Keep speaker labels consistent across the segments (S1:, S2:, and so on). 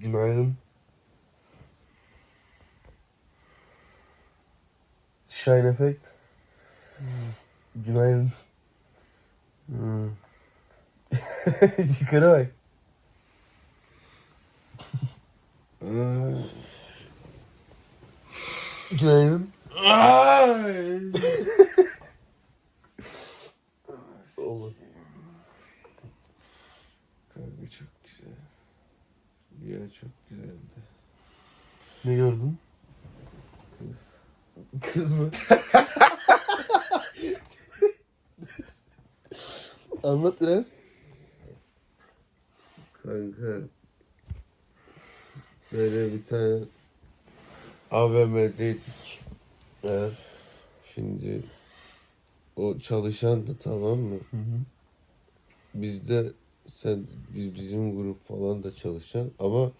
S1: Günaydın. Shine Effect. Günaydın.
S2: Hmm.
S1: Yukarı bak. Günaydın. Oğlum.
S2: Kanka çok güzel. Ya çok güzeldi.
S1: Ne gördün?
S2: Kız.
S1: Kız mı? Anlat biraz.
S2: Kanka. Böyle bir tane AVM'deydik.
S1: Evet.
S2: Şimdi o çalışan da tamam mı?
S1: Hı hı.
S2: Bizde sen biz bizim grup falan da çalışan ama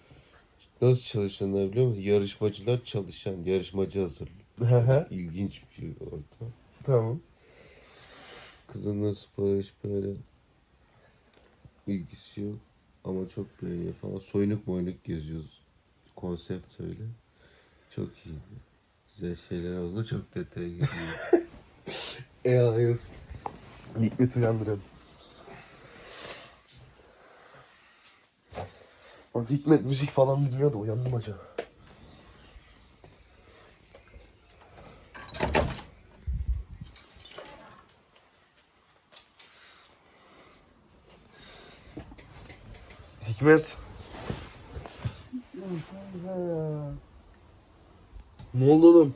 S2: nasıl çalışanlar biliyor musun? Yarışmacılar çalışan, yarışmacı hazırlıyor. İlginç bir şey ortam.
S1: Tamam.
S2: Kızınla spora hiç böyle ilgisi yok. Ama çok beğeniyor falan. Soyunuk moynuk geziyoruz. Konsept öyle. Çok iyiydi. Güzel şeyler oldu. Çok detaya giriyor.
S1: Eyvallah Yunus. Hikmet uyandıralım. Lan Hikmet müzik falan dinliyordu. Uyandı mı acaba? Hikmet. Ne oldu oğlum?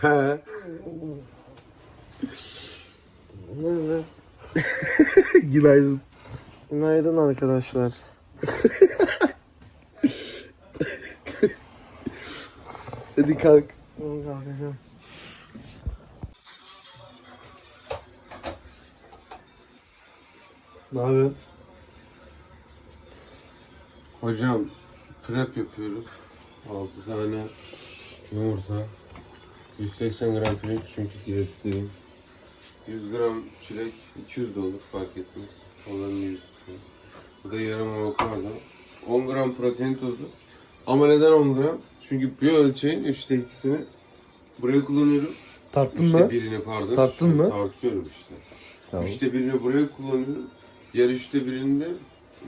S1: He.
S3: Evet.
S1: Günaydın.
S3: Günaydın arkadaşlar.
S1: Hadi kalk.
S3: Kalkacağım.
S1: Ne yapıyorsun?
S2: Hocam prep yapıyoruz. 6 tane yumurta. 180 gram pirinç çünkü diyetteyim. 100 gram çilek 200 de olur fark etmez. Onların 100 tutuyor. Bu da yarım avokado. 10 gram protein tozu. Ama neden 10 gram? Çünkü bir ölçeğin 3'te 2'sini buraya kullanıyorum.
S1: Tarttın
S2: Üçte
S1: mı?
S2: birini pardon.
S1: Tarttın mı?
S2: Tartıyorum işte.
S1: Tamam.
S2: Üçte birini buraya kullanıyorum. Diğer üçte birini de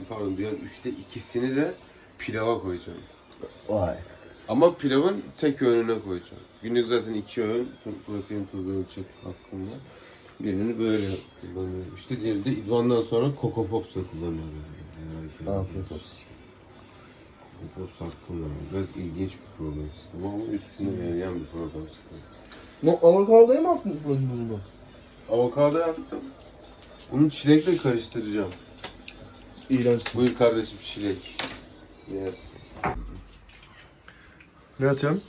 S2: pardon diğer üçte ikisini de pilava koyacağım.
S1: Vay.
S2: Ama pilavın tek öğününe koyacağım. Günlük zaten iki öğün protein tozu ölçek hakkında. Birini böyle kullanıyorum. İşte diğeri de idmandan sonra Coco Pops da kullanıyorum.
S1: Afiyet olsun.
S2: Pops hakkında biraz ilginç bir program sistemi ama üstüne yarayan bir program sistemi.
S1: No, avokadoya mı attın protein tozunu?
S2: Avokado yaptım. Bunu çilekle karıştıracağım.
S1: İğrençsin.
S2: Buyur kardeşim çilek. Yersin.
S1: Ne atıyorsun?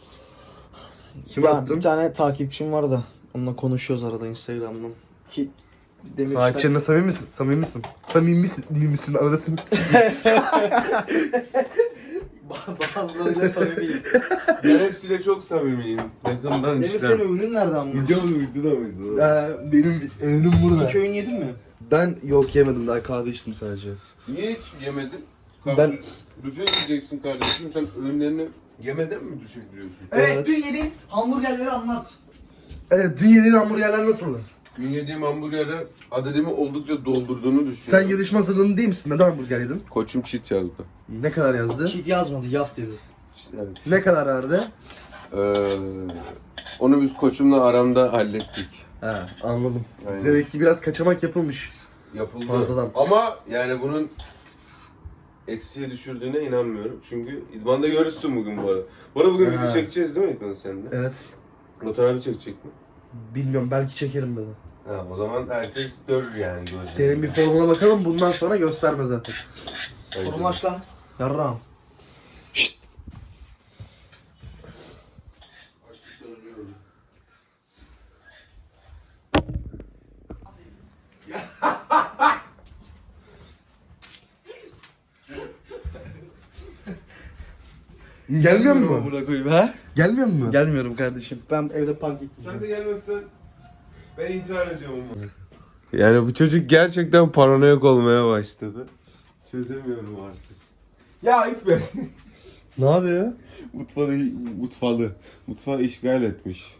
S1: Kim
S3: Ya,
S1: attın?
S3: bir tane takipçim var da onunla konuşuyoruz arada Instagram'dan. Ki demek
S1: Takipçinle samimi misin? Samimi misin? Samimi misin? misin? Arasın.
S3: Bazılarıyla samimiyim.
S2: Ben hepsiyle çok samimiyim. Yakından işte.
S3: senin ürün nerede ama?
S2: Video mu videoda mıydı?
S1: Ee, benim önüm burada.
S3: İki öğün yedin mi?
S1: Ben yok yemedim daha kahve içtim sadece.
S2: Niye hiç yemedin?
S1: Ben-
S2: Ben... Duşa gideceksin kardeşim. Sen öğünlerini yemeden mi duşa giriyorsun?
S3: Evet,
S1: Evet.
S3: dün yediğin hamburgerleri anlat.
S1: Evet dün yediğin hamburgerler nasıldı?
S2: Dün yediğim hamburgerler adedimi oldukça doldurduğunu
S1: Sen
S2: düşünüyorum.
S1: yarışma hazırlığında değil misin? Neden hamburger yedin?
S2: Koçum cheat yazdı.
S1: Ne kadar yazdı?
S3: Cheat yazmadı yap dedi.
S2: Evet.
S1: Ne kadar verdi?
S2: Ee, onu biz koçumla aramda hallettik.
S1: He anladım.
S2: Aynen.
S1: Demek ki biraz kaçamak yapılmış.
S2: Yapıldı.
S1: Fazladan.
S2: Ama yani bunun eksiye düşürdüğüne inanmıyorum. Çünkü idmanda görürsün bugün bu arada. Bu arada bugün
S1: Ha.
S2: video çekeceğiz değil mi İdman seninle?
S1: Evet.
S2: Motor abi çekecek mi?
S1: Bilmiyorum belki çekerim dedi.
S2: Ha, o zaman herkes görür yani.
S1: Senin bir formuna bakalım bundan sonra gösterme zaten.
S3: Formu aç lan. Yarrağım.
S1: Gelmiyor mu?
S3: Buna koyayım ha?
S1: Gelmiyor mu?
S3: Gelmiyorum kardeşim. Ben evde pankek
S2: Sen de gelmezsen ben intihar edeceğim ama. Yani bu çocuk gerçekten paranoyak olmaya başladı. Çözemiyorum artık. Ya Hikmet.
S3: Ne yapıyor?
S2: Mutfağı, mutfağı, mutfağı işgal etmiş.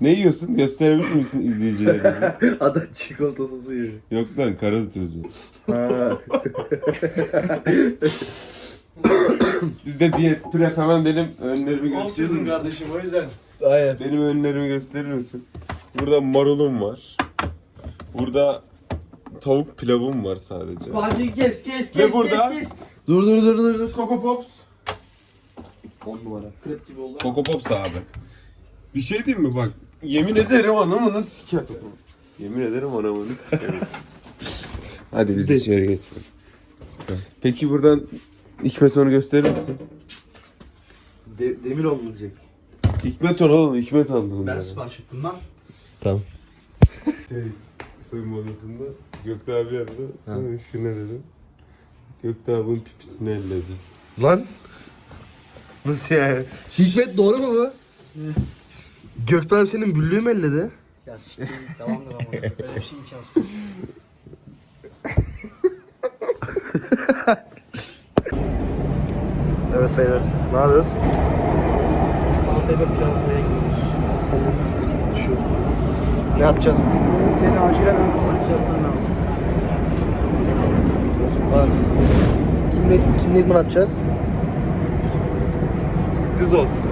S2: Ne yiyorsun? Gösterebilir misin izleyicilerimize?
S3: Adam çikolata sosu yiyor.
S2: Yok lan karadut özü.
S3: Ha.
S2: Biz de diyet prep hemen benim önlerimi gösterir misin?
S3: kardeşim o yüzden. Aynen.
S2: Benim önlerimi gösterir misin? Burada marulum var. Burada tavuk pilavım var sadece.
S3: Hadi kes kes
S2: Ve burada
S3: Dur dur dur dur dur.
S2: Coco Pops.
S3: 10 numara. Krep gibi oldu.
S2: Coco Pops abi. Bir şey diyeyim mi bak? Yemin ederim anamını sikerim. Yemin ederim anamını sikerim. Hadi biz
S3: De-
S2: içeri geçelim. Peki buradan Hikmet onu gösterir misin?
S3: De, demir oldu diyecektim.
S2: Hikmet onu oğlum Hikmet aldı
S3: Ben sipariş ettim lan.
S2: Tamam. Şey, soyunma odasında Gökte abi yanında.
S3: Ha.
S2: Şu ne dedi? Gökte abinin pipisini elledi.
S1: Lan. Nasıl yani?
S3: Hikmet doğru mu bu? Göktuğ abi senin büllüğü mü elledi? Ya siktir tamamdır ama öyle bir şey imkansız.
S1: Evet beyler. Ne yapıyoruz?
S3: Maltepe Plaza'ya gidiyoruz. Şu.
S1: Ne atacağız?
S3: Senin acilen ön kafanı düzeltmen lazım.
S1: Olsun var. Kimle, kimle idman atacağız?
S2: Sürpriz olsun.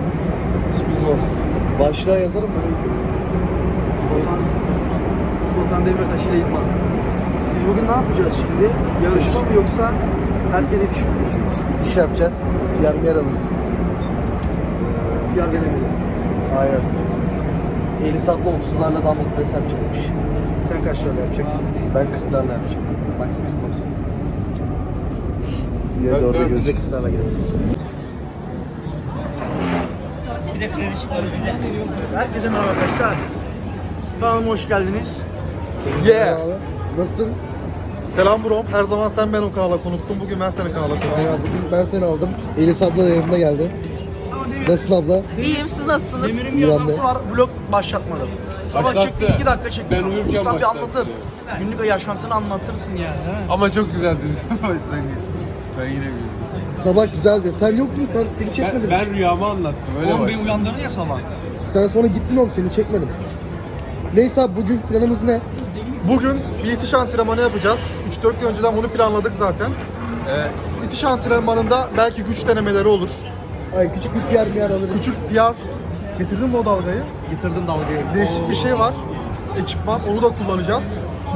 S1: Sürprizim olsun. Başlığa yazarım ben neyse.
S3: Botan, Botan Demirtaş ile idman. Biz bugün ne yapacağız şimdi? Yarışma mı yoksa herkes mi yürüyeceğiz?
S1: İtiş yapacağız. Yarım yer alırız.
S3: PR denemeli.
S1: Aynen. Eli saplı 30'larla damlalık hesap çekmiş.
S3: Sen kaç tane yapacaksın?
S1: Ben 40'larla yapacağım. Max 40 var. Yine de orada gözük.
S3: Sırayla gireriz. Herkese merhaba arkadaşlar. Kanalıma hoş geldiniz.
S1: Yeah. Nasılsın?
S4: Selam bro. Her zaman sen benim kanala konuktun. Bugün ben senin kanala konuktum.
S1: Aynen bugün ben seni aldım. Elis abla da yanımda geldi. Nasılsın abla?
S5: İyiyim siz nasılsınız?
S3: Demir'in bir
S1: İyi
S3: hatası var. Vlog başlatmadım. Sabah
S2: Başlattı.
S3: çektim 2 dakika çektim.
S2: Ben uyurken
S3: İnsan bir
S2: başlattı.
S3: anlatır. Günlük yaşantını anlatırsın yani değil mi?
S2: Ama çok güzeldi başlangıç. Ben yine güldüm.
S1: Sabah güzeldi. Sen yoktun. Sen seni
S2: Ben,
S1: çekmedim.
S2: ben rüyamı anlattım öyle
S3: Oğlum beni
S2: başladı.
S3: ya sabah.
S1: Sen sonra gittin oğlum seni çekmedim. Neyse abi bugün planımız ne?
S4: Bugün bir itiş antrenmanı yapacağız. 3-4 gün önceden bunu planladık zaten. Ee, itiş antrenmanında belki güç denemeleri olur.
S1: Ay küçük bir PR PR alırız.
S4: Küçük PR getirdin mi o dalgayı?
S3: Getirdim dalgayı.
S4: Değişik bir şey var. Ekipman onu da kullanacağız.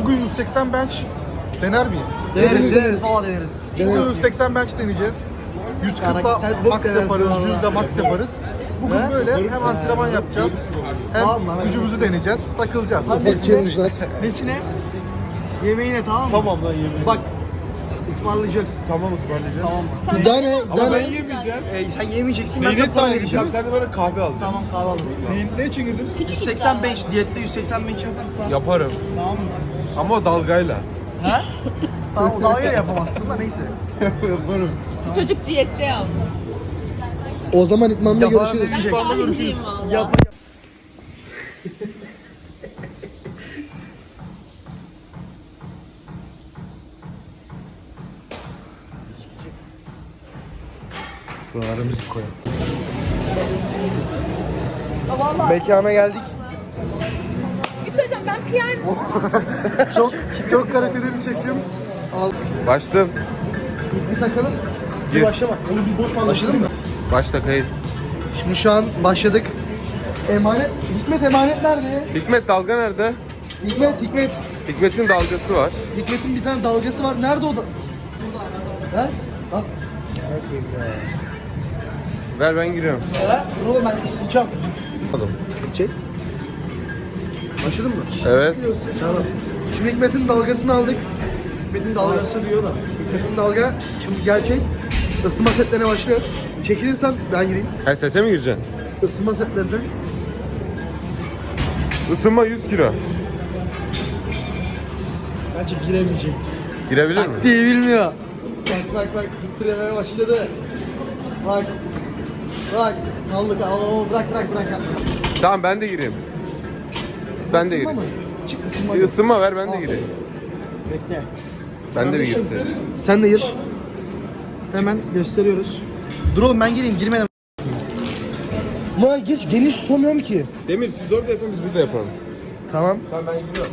S4: Bugün 180 bench dener miyiz?
S3: Deneriz deneriz. Valla deneriz.
S4: Bugün 180 bench deneyeceğiz. 140'la
S3: Sen bok
S4: max yaparız,
S3: valla.
S4: 100'de max yaparız. Bugün
S3: He?
S4: böyle hem antrenman yapacağız,
S3: lan,
S4: hem gücümüzü deneyeceğiz, takılacağız.
S1: Ufak challenge'lar.
S3: Nesine? Yemeğine tamam mı?
S4: Tamam lan yemin.
S3: Bak ısmarlayacaksın.
S4: Tamam ısmarlayacağım.
S3: Tamam?
S1: İddia ne? İddia
S2: Ama ben
S1: ne?
S2: yemeyeceğim.
S3: Ee, sen yemeyeceksin ben sana para
S4: iddia
S3: vereceğim.
S4: Sen de böyle kahve al.
S3: Tamam kahve aldım.
S4: Neyi, ne için girdin?
S3: 185 diyette 185 yaparsan
S4: Yaparım.
S3: tamam mı?
S4: Ama o dalgayla.
S3: Ha? tamam o dalga yapamazsın da neyse.
S4: Yaparım.
S5: Çocuk diyette yalnız.
S1: O zaman idmanda görüşürüz.
S4: dediğin
S5: Ben
S4: anda
S5: şahinciyim
S4: görüşürüz.
S3: Yap.
S1: Buralara müzik koyalım. Mekana geldik.
S5: bir şey söyleyeceğim ben PR
S1: Çok çok kaliteli bir çekim.
S2: Başladım.
S1: İlk bir takalım.
S2: Gir.
S1: Bir başlama. Onu bir boş Başladın mı?
S2: Başla kayıt.
S1: Şimdi şu an başladık. Emanet, Hikmet emanet nerede?
S2: Hikmet dalga nerede?
S1: Hikmet, Hikmet.
S2: Hikmet'in dalgası var.
S1: Hikmet'in bir tane dalgası var. Nerede o da? Ha?
S2: Ver ben giriyorum.
S1: Ha? Dur oğlum ben ısınacağım.
S2: Oğlum.
S1: Çek. Başladın mı?
S2: Evet.
S1: Tamam. Şimdi Hikmet'in dalgasını aldık.
S3: Hikmet'in dalgası diyor da.
S1: Hikmet'in dalga. Şimdi gerçek. Isınma setlerine başlıyoruz. Çekilirsen ben gireyim.
S2: Ha sese mi gireceksin?
S1: Isınma setlerine.
S2: Isınma 100 kilo.
S1: Bence giremeyecek.
S2: Girebilir mi?
S1: Diye bilmiyor. Bak bak bak titremeye başladı. Bak. Bak. Kaldık. Ama bırak bırak bırak.
S2: Tamam ben de gireyim. Ben de
S1: Isınma
S2: gireyim.
S1: mı? Çık ısınma.
S2: Bir ısınma ver ben de
S1: Al.
S2: gireyim.
S1: Bekle.
S2: Ben de bir girsin.
S1: Sen de gir.
S3: Hemen gösteriyoruz. Dur oğlum ben gireyim girmedim. Ama geç geniş tutamıyorum ki.
S2: Demir siz orada yapın biz burada yapalım.
S3: Tamam.
S2: Tamam ben gidiyorum.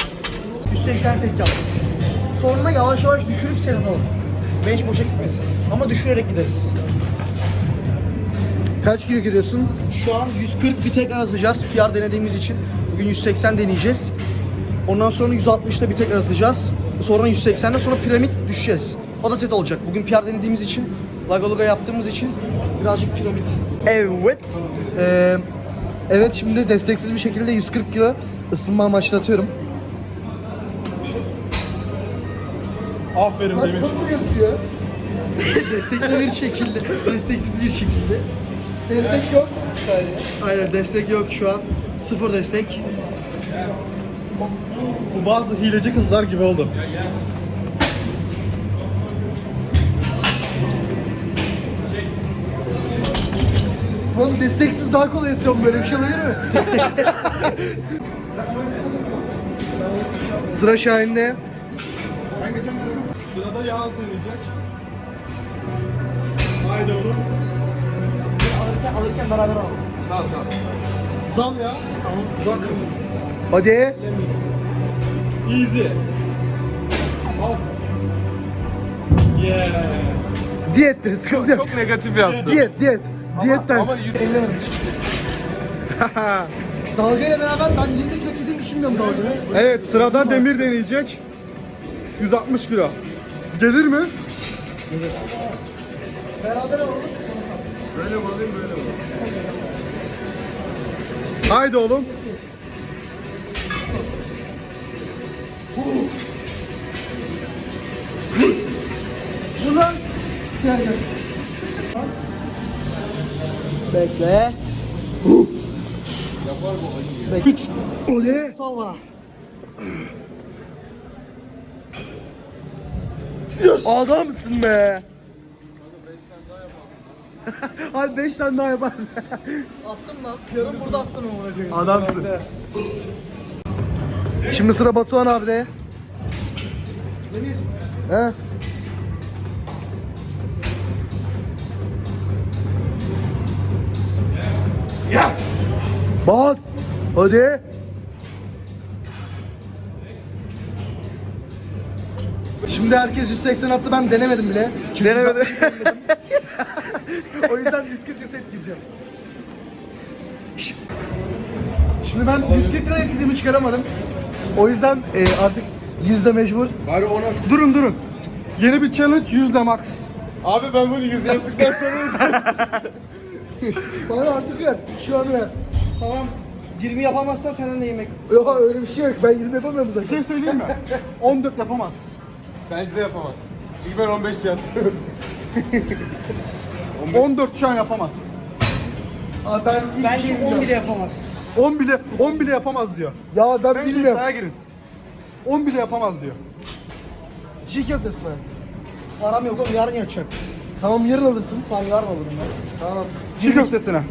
S3: 180 tek yaptık. Sonra yavaş yavaş düşürüp seyredelim. Bench boşa gitmesin. Ama düşürerek gideriz. Kaç kilo giriyorsun? Şu an 140 bir tekrar atacağız. PR denediğimiz için. Bugün 180 deneyeceğiz. Ondan sonra 160'da bir tekrar atacağız. Sonra 180'den sonra piramit düşeceğiz. O da set olacak. Bugün PR denediğimiz için, Lagoluga yaptığımız için birazcık piramit. Evet. Ee, evet şimdi desteksiz bir şekilde 140 kilo ısınma amaçlı atıyorum.
S4: Aferin Demir.
S3: yazıyor. Destekli bir şekilde, desteksiz bir şekilde. Destek yok. Aynen destek yok şu an. Sıfır destek.
S4: Bu bazı hileci kızlar gibi oldu.
S3: Oğlum desteksiz daha kolay atıyorum böyle bir şey olabilir mi? Sıra Şahin'de.
S4: Sırada Yağız deneyecek. Haydi oğlum.
S3: Alırken, alırken beraber alalım.
S2: Sağ ol sağ ol.
S4: Sal ya.
S3: Tamam, uzak. Hadi.
S4: Easy. Off. Yeah.
S3: Diyettir, sıkıntı yok.
S2: Çok negatif yaptın.
S3: Diyet, diyet. Diyetten.
S2: ama
S3: Ellememiş. Dalgayla beraber ben 20 kilo eklediğimi düşünmüyorum dalgayı.
S4: Evet sırada Demir deneyecek. 160 kilo. Gelir mi?
S3: Beraber alalım.
S2: Böyle mi alayım böyle mi?
S4: Haydi oğlum.
S3: Ulan. Gel gel. Bekle. Bekle. Hiç. Oley. Sal bana. Yes. Adamsın be. Hadi 5 tane daha yapar. attım lan. Yarım burada attım ama. Adamsın. Şimdi sıra Batuhan abi de. Demir. He? Bas. Hadi. Şimdi herkes 180 attı ben denemedim bile. Çünkü Denemedim. o yüzden 140 set gireceğim. Şimdi ben 140 lira istediğimi çıkaramadım. O yüzden e, artık yüzde mecbur.
S2: Bari ona...
S4: Durun durun. Yeni bir challenge 100 de max.
S2: Abi ben bunu yüz yaptıktan sonra
S3: Bana artık ver. Şu an ver. Tamam. 20 yapamazsan senden de yemek. Yok öyle bir şey yok. Ben 20 yapamıyorum
S4: Bir
S3: zaten.
S4: şey söyleyeyim mi? 14 yapamaz.
S2: Bence de yapamaz. Çünkü ben 15 yaptım.
S4: 14 şu an yapamaz.
S3: Abi ben Bence 10 bile yapamaz.
S4: 10 bile 10 bile yapamaz diyor.
S3: Ya ben
S4: Bence
S3: bilmiyorum.
S4: iddiaya girin. 10 bile yapamaz diyor.
S3: Çiğ köftesine. Param yok oğlum yarın yapacak. Tamam yarın alırsın. Tamam yarın alırım ben. Tamam.
S4: Çiğ köftesine.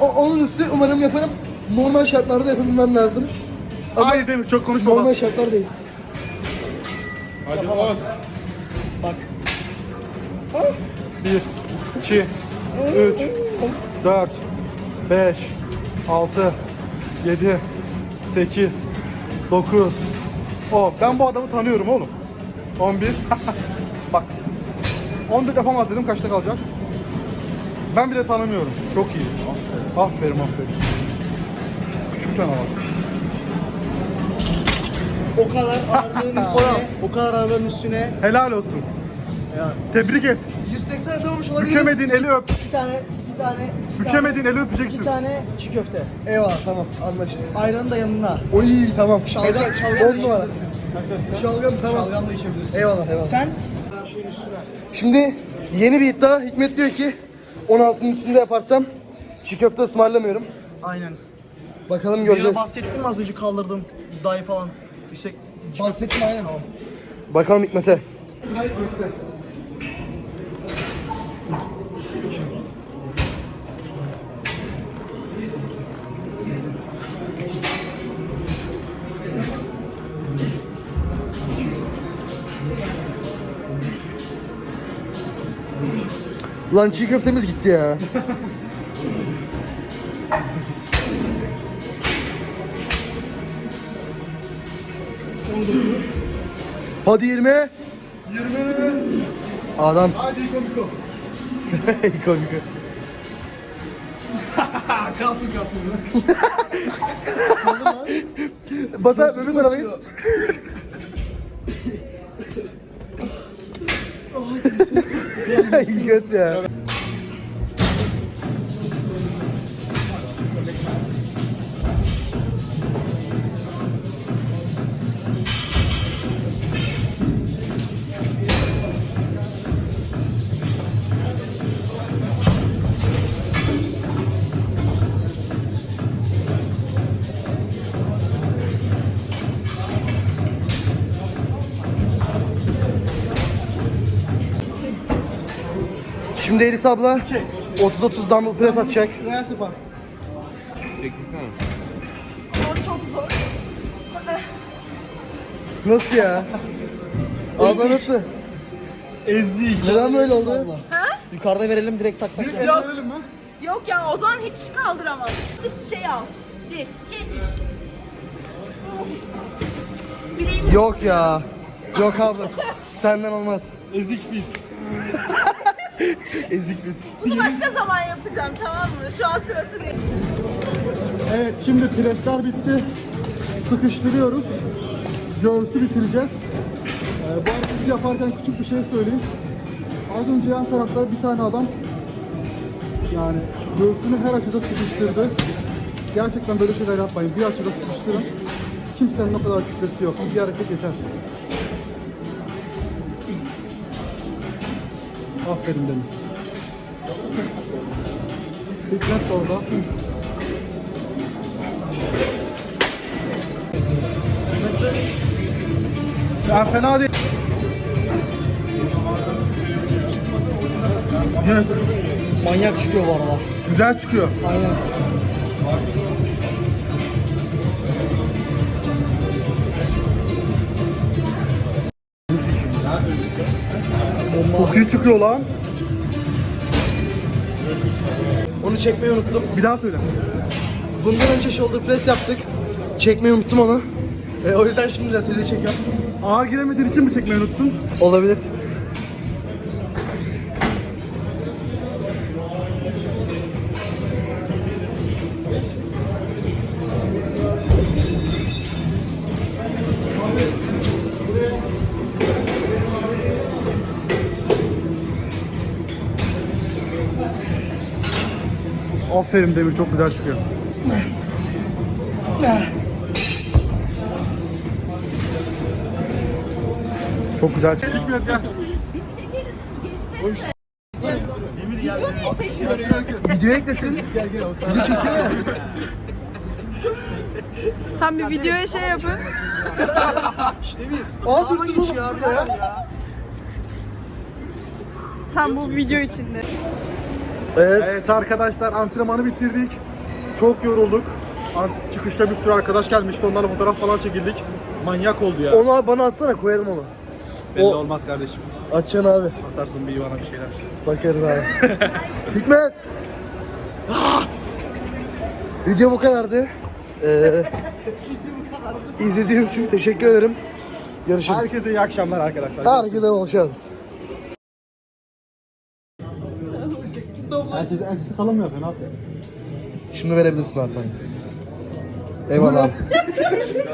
S3: O, onun üstü umarım yaparım. Normal şartlarda yapabilmem lazım. Ama
S4: Haydi Demir çok konuşma
S3: normal
S4: bak.
S3: şartlar değil.
S2: Hadi
S3: Yapamaz.
S2: Oğuz.
S3: Bak.
S4: 1 2 3 4 5 6 7 8 9 10 Ben bu adamı tanıyorum oğlum. 11 Bak 14 yapamaz dedim kaçta kalacak? Ben bile tanımıyorum. Çok iyi. Aferin aferin. Küçük canavar.
S3: O kadar ağırlığın üstüne, o kadar ağırlığın üstüne
S4: Helal olsun. Tebrik et.
S3: 180 atamamış olabiliriz.
S4: Bükemediğin eli öp.
S3: Bir tane, bir tane, bir
S4: Bükemediğin eli
S3: tane,
S4: öpeceksin.
S3: bir tane çiğ köfte. Eyvallah tamam anlaştık. Ayranı da yanına. Oy tamam. Şalgam, şalgam da içebilirsin. Şalgam tamam. Şalgam da içebilirsin. Eyvallah eyvallah. Sen? Her şeyin üstüne. Şimdi yeni bir iddia. Hikmet diyor ki 16'nın üstünde yaparsam çiğ köfte ısmarlamıyorum. Aynen. Bakalım göreceğiz.
S6: bahsettim mi az önce kaldırdım iddiayı falan. Yüksek
S3: Bahsettim aynen. Bakalım Hikmet'e.
S1: Lan çiğ köftemiz gitti ya. Hadi 20. 20. Adam.
S4: Hadi komiko.
S1: Komik.
S4: Kalsın kalsın.
S1: Bata öbür tarafa Iya, iya. Şimdi Elis abla 30-30 dumbbell press atacak.
S4: Yaparsın.
S2: Çekilsene.
S5: Zor çok zor.
S1: Nasıl ya? Abla nasıl?
S4: Ezik.
S1: Neden böyle oldu? Yukarıda verelim direkt tak tak. ya.
S5: Yok. Yok ya o zaman hiç kaldıramam. Çık şey al. Bir, iki, üç. Bileğimi
S1: Yok ya. Yok abla. Senden olmaz.
S4: Ezik fit.
S1: Ezik bit.
S5: Bunu başka zaman yapacağım tamam mı? Şu an sırası değil.
S4: Evet şimdi presler bitti. Sıkıştırıyoruz. Göğsü bitireceğiz. Ee, bu hareketi yaparken küçük bir şey söyleyeyim. Az önce yan tarafta bir tane adam yani göğsünü her açıda sıkıştırdı. Gerçekten böyle şeyler yapmayın. Bir açıda sıkıştırın. Kimsenin o kadar kütlesi yok. Bir hareket yeter. Aferin Demir. Dikkat orada. Ya fena değil.
S1: Manyak çıkıyor bu arada.
S4: güzel çıkıyor.
S1: Aynen.
S4: Çıkıyor lan.
S1: Onu çekmeyi unuttum.
S4: Bir daha söyle.
S1: Bundan önce shoulder press yaptık. Çekmeyi unuttum onu. E, o yüzden şimdi lastiğiyle çekiyorum.
S4: Ağır giremediğin için mi çekmeyi unuttun?
S1: Olabilir.
S4: Aferin Demir çok güzel çıkıyor. Çok güzel çıkıyor.
S5: Biz çekeriz. Gelsene. Video niye çekiyorsun?
S1: Video eklesin. Video çekiyor ya.
S3: Tam bir videoya şey yapın.
S1: Aa dur geçiyor abi ya.
S3: Tam bu video içinde.
S1: Evet.
S4: Evet arkadaşlar antrenmanı bitirdik. Çok yorulduk. An- Çıkışta bir sürü arkadaş gelmişti. Onlarla fotoğraf falan çekildik. Manyak oldu ya.
S1: Onu abi bana atsana koyalım onu.
S4: Belli
S1: o-
S4: olmaz kardeşim.
S1: Açacaksın abi.
S4: Atarsın bir bana bir şeyler.
S1: Bakarız abi. Hikmet. Ah! Video bu kadardı. Ee, izlediğiniz için teşekkür ederim. Görüşürüz.
S4: Herkese iyi akşamlar arkadaşlar.
S1: Herkese bol şans.
S4: Herkese ensesi kalın mı yapıyor? Ne yapıyor?
S1: Şimdi verebilirsin abi. Eyvallah.